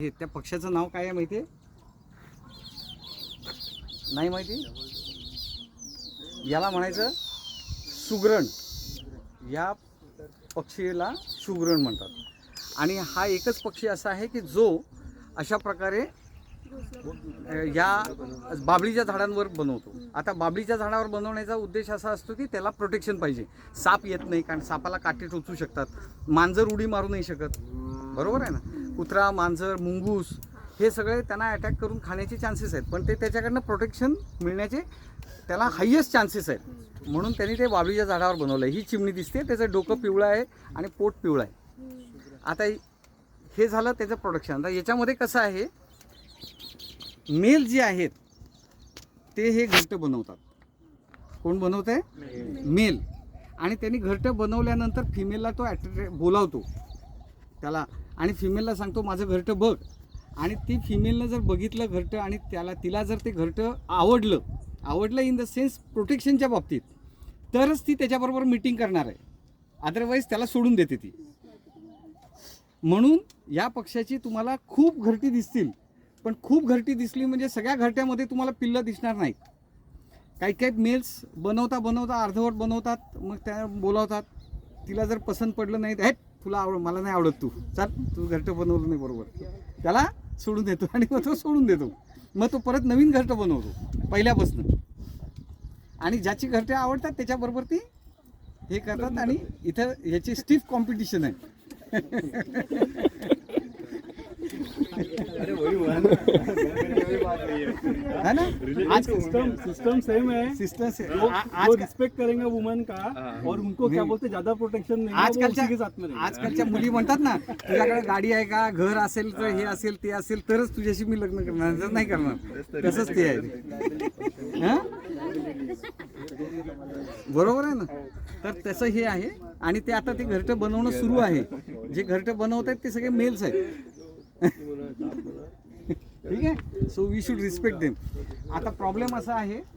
हे त्या पक्षाचं नाव काय आहे माहिती आहे? नाही माहिती? याला म्हणायचं सुगरण. या पक्षीला सुगरण म्हणतात. आणि हा एकच पक्षी असा आहे की जो अशा प्रकारे या बाबळीच्या झाडांवर बनवतो. आता बाबळीच्या झाडावर बनवण्याचा उद्देश असा असतो की त्याला प्रोटेक्शन पाहिजे. साप येत नाही कारण सापाला काटे टोचू शकतात. मांजर उडी मारू नाही शकत. बरोबर आहे ना? कुत्रा मांजर मुंगूस हे सगळे त्यांना अटॅक करून खाण्याचे चान्सेस आहेत. पण ते त्याच्याकडनं प्रोटेक्शन मिळण्याचे त्याला हायेस्ट चान्सेस आहेत. म्हणून त्यांनी ते बाबळीच्या झाडावर बनवलं ही चिमणी दिसते त्याचं डोकं पिवळं आहे आणि पोट पिवळं आहे. आता हे झालं त्याचं प्रोडक्शन आता याच्यामध्ये कसं आहे मेल जे आहेत ते हे घरटं बनवतात. कोण बनवत आहे मेल. आणि त्यांनी घरटं बनवल्यानंतर फिमेलला तो ॲट्रॅ बोलावतो. त्याला आणि फिमेलला सांगतो माझं घरटं बघ. आणि ती फिमेलनं जर बघितलं घरटं आणि त्याला तिला जर ते घरटं आवडलं आवडलं इन द सेन्स प्रोटेक्शनच्या बाबतीत तरच ती त्याच्याबरोबर मीटिंग करणार आहे. अदरवाईज त्याला सोडून देते ती. म्हणून या पक्षाची तुम्हाला खूप घरटी दिसतील पण खूप घरटी दिसली म्हणजे सगळ्या घरट्यामध्ये तुम्हाला पिल्लं दिसणार नाहीत. काही काही मेल्स बनवता बनवता अर्धवट बनवतात मग त्या बोलावतात. तिला जर पसंत पडलं नाही हे तुला आवड मला नाही आवडत तू. चाल तू घरटं बनवलं नाही बरोबर. त्याला सोडून देतो आणि मग तो सोडून देतो. मग तो परत नवीन घरटं बनवतो पहिल्यापासून. आणि ज्याची घरटे आवडतात त्याच्याबरोबर ती हे करतात आणि इथं ह्याची स्टीफ कॉम्पिटिशन आहे. है ना? आज सिस्टम सिस्टम सेम है। सिस्टर से वो, आ- वो आज रिस्पेक्ट करेंगे वुमन का और उनको क्या। बोलते ज्यादा प्रोटेक्शन नहीं है, आजकालच्या उसी के साथ में रहेंगे। आजकालच्या मुली म्हणतात ना तुझ्याकडे गाडी आहे का? घर असेल तर हे असेल ते असेल तरच तुझ्याशी मी लग्न करणार. जर नाही करणार. तसंच ते आहे. हं? बरोबर आहे ना? तर तसं हे आहे. आणि ते आता ते घरटं बनवणं सुरू आहे. जे घरटं बनवत आहेत ते सगळे मेल्स आहेत. ठीक आहे? So we should respect them आता प्रॉब्लेम असा आहे